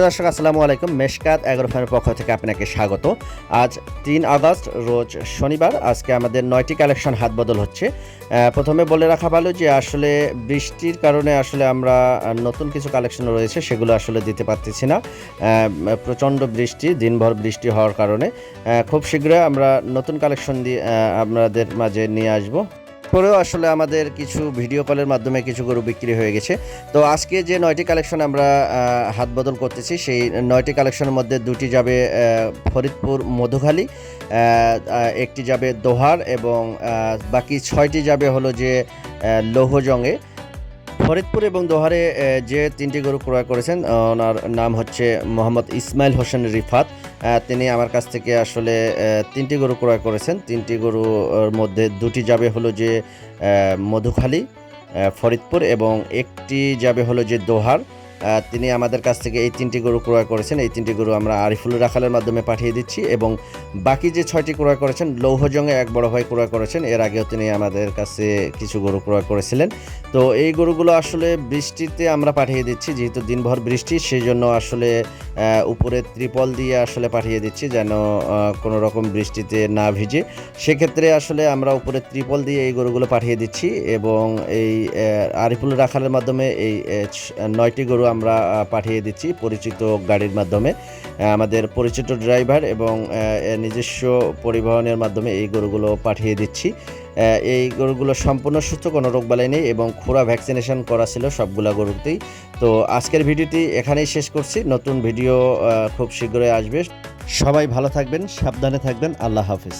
দর্শক, আসসালামু আলাইকুম। মেশকাত অ্যাগ্রোফার্মের পক্ষ থেকে আপনাকে স্বাগত। আজ তিন আগস্ট, রোজ শনিবার। আজকে আমাদের নয়টি কালেকশন হাত বদল হচ্ছে প্রথমে বলে রাখা ভালো যে আসলে বৃষ্টির কারণে আসলে আমরা নতুন কিছু কালেকশন রয়েছে, সেগুলো আসলে দিতে পারতেছি না। প্রচণ্ড বৃষ্টি, দিনভর বৃষ্টি হওয়ার কারণে। খুব শীঘ্রই আমরা নতুন কালেকশন দিয়ে আপনাদের মাঝে নিয়ে আসব। পরেও আসলে আমাদের কিছু ভিডিও কলের মাধ্যমে কিছু গরু বিক্রি হয়ে গেছে। তো আজকে যে নয়টি কালেকশন আমরা হাত বদল করতেছি, সেই নয়টি কালেকশনের মধ্যে দুটি যাবে ফরিদপুর মধুখালী একটি যাবে দোহার এবং বাকি ছয়টি যাবে হলো যে লৌহজঙ্গে ফরিদপুর এবং দোহারে যে তিনটি গরু ক্রয় করেছেন ওনার নাম হচ্ছে মোহাম্মদ ইসমাইল হোসেন রিফাত। তিনি আমার কাছ থেকে আসলে তিনটি গরু ক্রয় করেছেন। তিনটি গরুর মধ্যে দুটি যাবে হলো যে মধুখালী ফরিদপুর এবং একটি যাবে হলো যে দোহার। তিনি আমাদের কাছ থেকে এই তিনটি গরু ক্রয় করেছেন। এই তিনটি গরু আমরা আরিফুল রাখালের মাধ্যমে পাঠিয়ে দিচ্ছি এবং বাকি যে ছয়টি ক্রয় করেছেন লৌহজঙ্গে এক বড় ভাই ক্রয় করেছেন, এর আগেও তিনি আমাদের কাছে কিছু গরু ক্রয় করেছিলেন। তো এই গরুগুলো আসলে বৃষ্টিতে আমরা পাঠিয়ে দিচ্ছি, যেহেতু দিনভর বৃষ্টি সেই জন্য আসলে উপরে ত্রিপল দিয়ে আসলে পাঠিয়ে দিচ্ছি যেন কোনো রকম বৃষ্টিতে না ভিজে। সেক্ষেত্রে আসলে আমরা উপরে ত্রিপল দিয়ে এই গরুগুলো পাঠিয়ে দিচ্ছি এবং এই আরিফুল রাখালের মাধ্যমে এই নয়টি গরু আমরা পাঠিয়ে দিচ্ছি পরিচিত গাড়ির মাধ্যমে। আমাদের পরিচিত ড্রাইভার এবং নিজস্ব পরিবহনের মাধ্যমে এই গরুগুলো পাঠিয়ে দিচ্ছি। এই গরুগুলো সম্পূর্ণ সুস্থ, কোনো রোগবালাই নেই এবং খোরা ভ্যাকসিনেশন করা ছিল সবগুলা গরুতেই। তো আজকের ভিডিওটি এখানেই শেষ করছি। নতুন ভিডিও খুব শীঘ্রই আসবে। সবাই ভালো থাকবেন, সাবধানে থাকবেন। আল্লাহ হাফিজ।